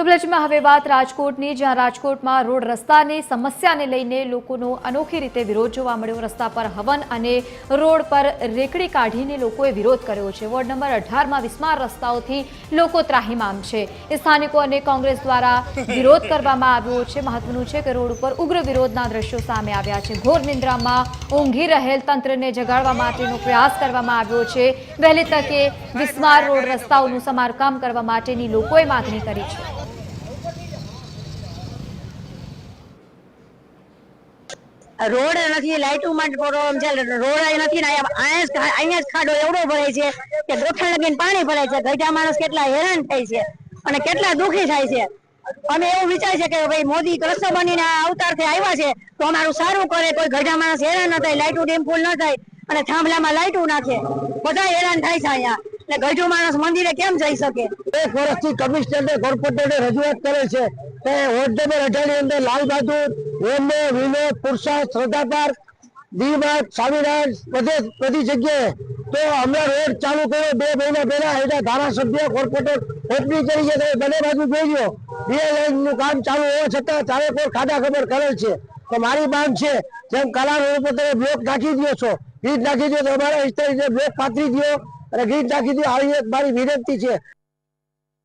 તો બ્લજમાં હવે વાત રાજકોટની, જ્યાં રાજકોટમાં રોડ રસ્તાની સમસ્યાને લઈને લોકોનો અનોખી રીતે વિરોધ જોવા મળ્યો. રસ્તા પર હવન અને રોડ પર રેકડી કાઢીને લોકોએ વિરોધ કર્યો છે. વોર્ડ નંબર અઢારમાં વિસ્માર રસ્તાઓથી લોકો ત્રાહિમામ છે. સ્થાનિકો અને કોંગ્રેસ દ્વારા વિરોધ કરવામાં આવ્યો છે. મહત્વનું છે કે રોડ ઉપર ઉગ્ર વિરોધના દ્રશ્યો સામે આવ્યા છે. ઘોર નિંદ્રામાં ઊંઘી રહેલ તંત્રને જગાડવા માટેનો પ્રયાસ કરવામાં આવ્યો છે. વહેલી તકે વિસ્માર રોડ રસ્તાઓનું સમારકામ કરવા માટેની લોકોએ માગણી કરી છે. રોડ નથી લાઇટો માટે પ્રોબ્લેમ છે. રોડ નથી અહીંયા જ- ખાડો એવડો ભરાય છે કે ગોઠણ લગીને પાણી ભરાય છે. ગઈઢા માણસ કેટલા હેરાન થાય છે અને કેટલા દુખી થાય છે. અમે એવું વિચાર છે કે ભાઈ મોદી કૃષ્ણ બનીને આ અવતારથી આવ્યા છે, તો અમારું સારું કરે, કોઈ ગઢા માણસ હેરાન ન થાય લાઇટો ડીમ ફૂલ ન થાય અને થાંભલામાં લાઇટો નાખે. બધા હેરાન થાય છે અહીંયા. એટલે ગઈઢો માણસ મંદિરે કેમ જઈ શકે? એક વર્ષથી કમિશનરને કોર્પોરેટરે રજૂઆત કરે છે કે વોર્ડ નંબર અઢારની અંદર લાલ બહાદુર વિનોદ પુરુષાર્થ શ્રદ્ધા પાર્ક સ્વામિનારાયણ બધે બધી જગ્યાએ. તો અમે રોડ ચાલુ કર્યો બે મહિના પહેલા, એના ધારાસભ્ય કોર્પોરેટર ઓપનિંગ કરી છે બંને બાજુ જોઈ લો બે લાઈનનું કામ ચાલુ હોવા છતાં ચારે કોઈ ખાડા ખબર કરેલ છે. તો મારી માંગ છે, જેમ કલા રોડ પર તમે બ્લોક નાખી દો છો બ્રિજ નાખી દો તો અમારા વિસ્તાર બ્લોક પાથરી દો અને ગીત નાખી દો આવી એક મારી વિનંતી છે